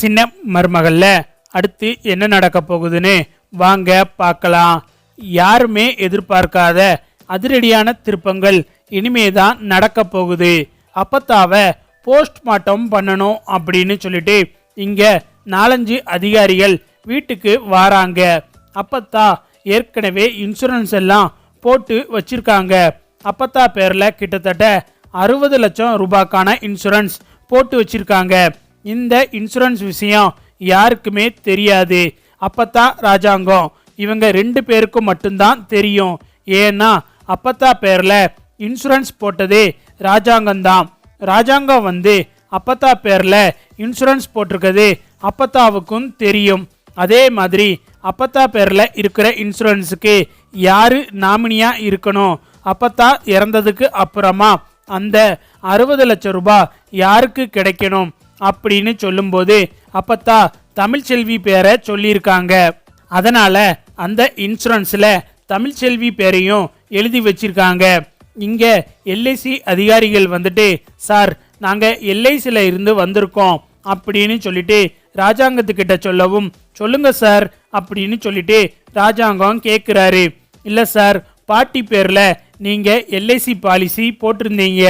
சின்ன மருமகள்ல அடுத்து என்ன நடக்க போகுதுன்னு வாங்க பார்க்கலாம். யாருமே எதிர்பார்க்காத அதிரடியான திருப்பங்கள் இனிமே தான் நடக்க போகுது. அப்பத்தாவை போஸ்ட்மார்ட்டம் பண்ணணும் அப்படின்னு சொல்லிட்டு இங்க நாலஞ்சு அதிகாரிகள் வீட்டுக்கு வாராங்க. அப்பத்தா ஏற்கனவே இன்சூரன்ஸ் எல்லாம் போட்டு வச்சிருக்காங்க. அப்பத்தா பேர்ல கிட்டத்தட்ட அறுபது லட்சம் ரூபாய்க்கான இன்சூரன்ஸ் போட்டு வச்சிருக்காங்க. இந்த இன்சூரன்ஸ் விஷயம் யாருக்குமே தெரியாது. அப்பத்தா ராஜாங்கம் இவங்க ரெண்டு பேருக்கும் மட்டும்தான் தெரியும். ஏன்னா அப்பத்தா பேரில் இன்சூரன்ஸ் போட்டதே ராஜாங்கம்தான் ராஜாங்கம் வந்து அப்பத்தா பேரில் இன்சூரன்ஸ் போட்டிருக்கிறது அப்பத்தாவுக்கும் தெரியும். அதே மாதிரி அப்பத்தா பேரில் இருக்கிற இன்சூரன்ஸுக்கு யார் நாமினியாக இருக்கணும்? அப்பத்தா இறந்ததுக்கு அப்புறமா அந்த அறுபது லட்சம் ரூபாய் யாருக்கு கிடைக்கணும்? அப்படின்னு சொல்லும்போது அப்பத்தா தமிழ்ச்செல்வி பேரை சொல்லியிருக்காங்க. அதனால அந்த இன்சூரன்ஸில் தமிழ்ச்செல்வி பேரையும் எழுதி வச்சிருக்காங்க. இங்கே எல்ஐசி அதிகாரிகள் வந்துட்டு சார் நாங்கள் எல்ஐசியில் இருந்து வந்திருக்கோம் அப்படின்னு சொல்லிட்டு ராஜாங்கத்துக்கிட்ட சொல்லவும் சொல்லுங்க சார் அப்படின்னு சொல்லிட்டு ராஜாங்கம் கேட்குறாரு இல்லை சார் பாட்டி பேரில் நீங்கள் எல்ஐசி பாலிசி போட்டிருந்தீங்க.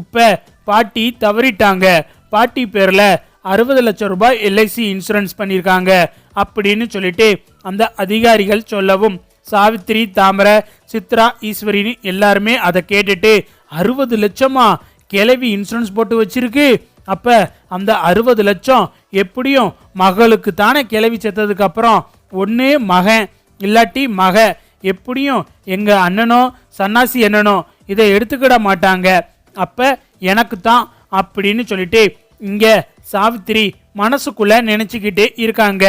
இப்போ பாட்டி தவறிட்டாங்க. பாட்டி பேரில் அறுபது லட்சம் ரூபாய் எல்ஐசி இன்சூரன்ஸ் பண்ணியிருக்காங்க அப்படின்னு சொல்லிட்டு அந்த அதிகாரிகள் சொல்லவும் சாவித்திரி தாமரை சித்ரா ஈஸ்வரின்னு எல்லாருமே அதை கேட்டுட்டு அறுபது லட்சமா கிளவி இன்சூரன்ஸ் போட்டு வச்சிருக்கு. அப்ப அந்த அறுபது லட்சம் எப்படியும் மகளுக்கு தானே கிளவி செத்ததுக்கு அப்புறம் ஒன்று மகன் இல்லாட்டி மக எப்படியும் எங்க அண்ணனோ சன்னாசி அண்ணனோ இதை எடுத்துக்கிட மாட்டாங்க. அப்ப எனக்கு தான் அப்படின்னு சொல்லிட்டு இங்க சாவித்திரி மனசுக்குள்ள நினச்சிக்கிட்டே இருக்காங்க.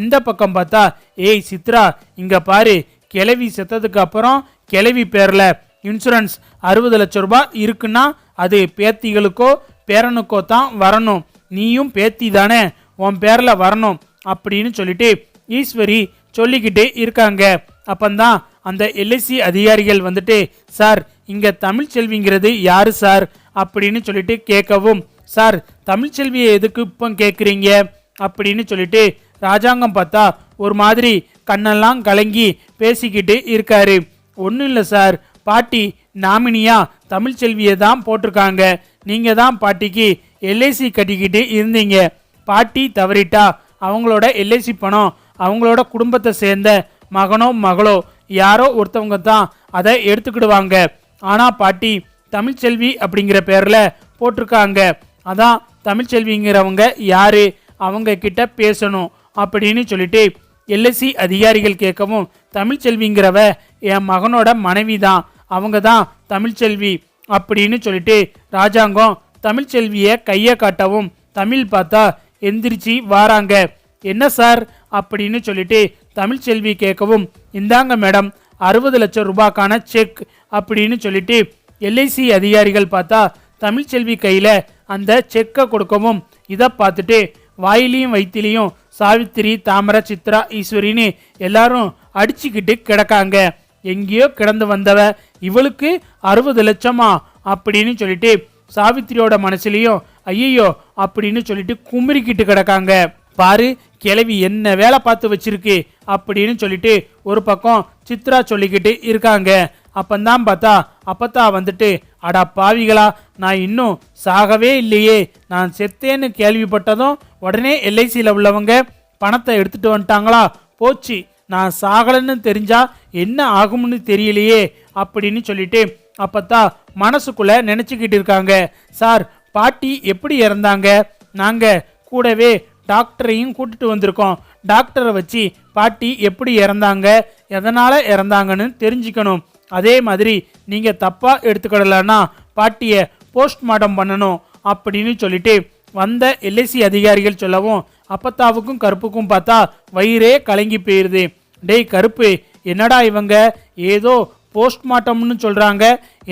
இந்த பக்கம் பார்த்தா ஏய் சித்ரா இங்க பாரு கிளவி செத்ததுக்கு அப்புறம் கிளவி பேரில் இன்சூரன்ஸ் அறுபது லட்சம் ரூபாய் இருக்குன்னா அது பேத்திகளுக்கோ பேரனுக்கோ தான் வரணும். நீயும் பேத்தி தானே உன் பேரில் வரணும் அப்படின்னு சொல்லிட்டு ஈஸ்வரி சொல்லிக்கிட்டே இருக்காங்க. அப்பந்தான் அந்த எல்ஐசி அதிகாரிகள் வந்துட்டு சார் இங்கே தமிழ்ச்செல்விங்கிறது யாரு சார்? அப்படின்னு சொல்லிட்டு கேட்கவும் சார் தமிழ்ச்செல்வியை எதுக்கு இப்போ கேட்குறீங்க அப்படின்னு சொல்லிட்டு ராஜாங்கம் பார்த்தா ஒரு மாதிரி கண்ணெல்லாம் கலங்கி பேசிக்கிட்டு இருக்காரு. ஒன்றும் இல்லை சார். பாட்டி நாமினியா தமிழ்ச்செல்வியை தான் போட்டிருக்காங்க. நீங்கள் தான் பாட்டிக்கு எல்ஐசி கட்டிக்கிட்டு இருந்தீங்க. பாட்டி தவறிட்டா அவங்களோட எல்ஐசி பணம் அவங்களோட குடும்பத்தை சேர்ந்த மகனோ மகளோ யாரோ ஒருத்தவங்க தான் அதை எடுத்துக்கிடுவாங்க. ஆனால் பாட்டி தமிழ்ச்செல்வி அப்படிங்கிற பேரில் போட்டிருக்காங்க. அதான் தமிழ்ச்செல்விங்கிறவங்க யார்? அவங்க கிட்ட பேசணும் அப்படின்னு சொல்லிட்டு எல்எஸ்சி அதிகாரிகள் கேட்கவும் தமிழ்ச்செல்விங்கிறவ என் மகனோட மனைவி தான் அவங்க தான் தமிழ்ச்செல்வி அப்படின்னு சொல்லிட்டு ராஜாங்கம் தமிழ்ச்செல்வியை கையை காட்டவும் தமிழ் பார்த்தா எந்திரிச்சு வாராங்க. என்ன சார்? அப்படின்னு சொல்லிட்டு தமிழ்ச்செல்வி கேட்கவும் இந்தாங்க மேடம் அறுபது லட்சம் ரூபாய்க்கான செக் அப்படின்னு சொல்லிட்டு எல்ஐசி அதிகாரிகள் பார்த்தா தமிழ்ச்செல்வி கையில் அந்த செக்கை கொடுக்கவும் இதை பார்த்துட்டு வாயிலையும் வயிற்றிலையும் சாவித்திரி தாமரை சித்ரா ஈஸ்வரின்னு எல்லாரும் அடிச்சுக்கிட்டு கிடக்காங்க. எங்கேயோ கிடந்து வந்தவ இவளுக்கு அறுபது லட்சமா? அப்படின்னு சொல்லிட்டு சாவித்திரியோட மனசுலேயும் ஐயோ அப்படின்னு சொல்லிட்டு குமுறிக்கிட்டு கிடக்காங்க. பாரு கிளவி என்ன வேலை பார்த்து வச்சிருக்கு அப்படின்னு சொல்லிட்டு ஒரு பக்கம் சித்ரா சொல்லிக்கிட்டு இருக்காங்க. அப்பந்தான் பார்த்தா அப்பத்தா வந்துட்டு அடா பாவிகளா நான் இன்னும் சாகவே இல்லையே. நான் செத்தேன்னு கேள்விப்பட்டதும் உடனே எல்ஐசியில் உள்ளவங்க பணத்தை எடுத்துட்டு வந்துட்டாங்களா? போச்சு. நான் சாகலைன்னு தெரிஞ்சா என்ன ஆகும்னு தெரியலையே அப்படின்னு சொல்லிட்டு அப்பத்தா மனசுக்குள்ளே நினச்சிக்கிட்டு இருக்காங்க. சார் பாட்டி எப்படி இறந்தாங்க? நாங்கள் கூடவே டாக்டரையும் கூட்டிட்டு வந்திருக்கோம். டாக்டரை வச்சு பாட்டி எப்படி இறந்தாங்க எதனால் இறந்தாங்கன்னு தெரிஞ்சுக்கணும். அதே மாதிரி நீங்கள் தப்பாக எடுத்துக்கிடலன்னா பாட்டியை போஸ்ட்மார்ட்டம் பண்ணணும் அப்படின்னு சொல்லிட்டு வந்த எல்ஐசி அதிகாரிகள் சொல்லவும் அப்பத்தாவுக்கும் கருப்புக்கும் பார்த்தா வயிறே கலங்கி போயிடுது டேய் கருப்பு என்னடா இவங்க? ஏதோ போஸ்ட்மார்ட்டம்னு சொல்கிறாங்க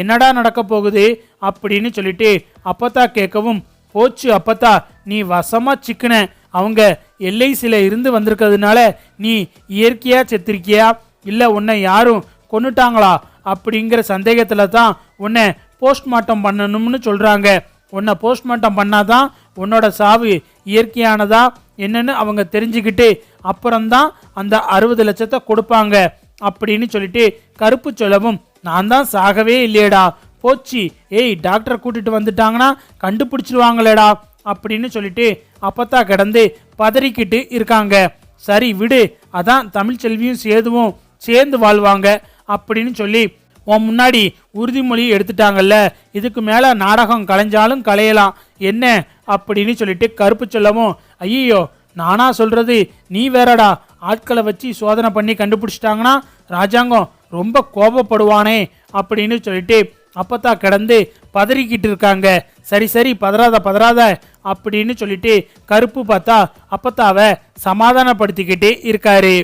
என்னடா நடக்க போகுது? அப்படின்னு சொல்லிட்டு அப்பத்தா கேட்கவும் போச்சு அப்பத்தா நீ வசமாக சிக்கின. அவங்க எல்ஐசியில் இருந்து வந்திருக்கிறதுனால நீ இயற்கையாக செத்திருக்கியா? இல்லை உன்னை யாரும் கொன்னுட்டாங்களா? அப்படிங்கிற சந்தேகத்தில் தான் உன்னை போஸ்ட்மார்ட்டம் பண்ணணும்னு சொல்கிறாங்க உன்னை போஸ்ட்மார்ட்டம் பண்ணாதான் உன்னோட சாவு இயற்கையானதா என்னன்னு அவங்க தெரிஞ்சுக்கிட்டு அப்புறம்தான் அந்த அறுபது லட்சத்தை கொடுப்பாங்க அப்படின்னு சொல்லிட்டு கருப்பு சொல்லவும் நான் தான் சாகவே இல்லையேடா. போச்சு. ஏய் டாக்டரை கூட்டிட்டு வந்துட்டாங்கன்னா கண்டுபிடிச்சிருவாங்களேடா. அப்படின்னு சொல்லிட்டு அப்பத்தா கிடந்து பதறிக்கிட்டு இருக்காங்க. சரி விடு அதான் தமிழ்ச்செல்வியும் சேதுவும் சேர்ந்து வாழ்வாங்க அப்படின்னு சொல்லி உன் முன்னாடி உறுதிமொழி எடுத்துட்டாங்கல்ல இதுக்கு மேலே நாடகம் கலைஞ்சாலும் கலையலாம். என்ன அப்படின்னு சொல்லிட்டு கருப்பு சொல்லவும் ஐயோ நானா சொல்கிறது நீ வேறடா. ஆட்களை வச்சு சோதனை பண்ணி கண்டுபிடிச்சிட்டாங்கன்னா ராஜாங்கம் ரொம்ப கோபப்படுவானே அப்படின்னு சொல்லிட்டு அப்பத்தா கிடந்து பதறிக்கிட்டு இருக்காங்க. சரி சரி பதறாத பதறாத அப்படின்னு சொல்லிட்டு கருப்பு பார்த்தா அப்பத்தாவை சமாதானப்படுத்திக்கிட்டே இருக்காரு.